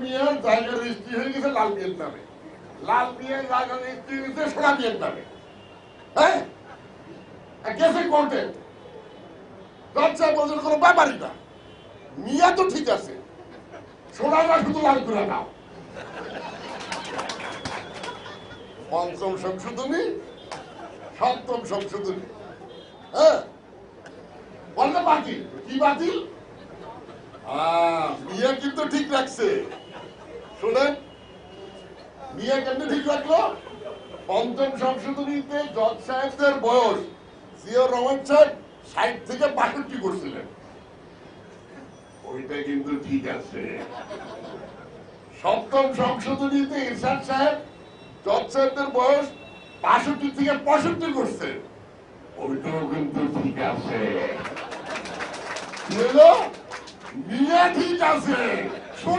মিয়ার জায়গা রেজিস্ট্রি হয়ে গেছে লাল মিয়ার নামে। লাল মিয়ার জায়গা রেজিস্ট্রি হয়েছে সোনা মিয়ার নামে। হ্যাঁ? গেছে কোর্টে জজ সাহেব বলছেন কোনো ব্যাপারই না। মিয়া তো ঠিক আছে। সোনাটা শুধু লাল করে নাও। পঞ্চম সংশোধনী, সপ্তম সংশোধনী। হ্যাঁ? বলতে বাতিল কি বাতিল? মিয়া কিন্তু ঠিক রাখছে। শোনেন, মিয়া কেমনি ঠিক রাখল? পঞ্চম সংশোধনীতে জজ সাহেবদের বয়স জিয়র রহমান সাহেব ষাট থেকে বাষট্টি করছিলেন। ওইটা কিন্তু ঠিক আছে। সপ্তম সংশোধনীতে ইরশাদ সাহেব জজ সাহেবদের বয়স বাষট্টি থেকে পঁয়ষট্টি করছে ওইটাও কিন্তু ঠিক আছে? ঠিক আছে। সোনা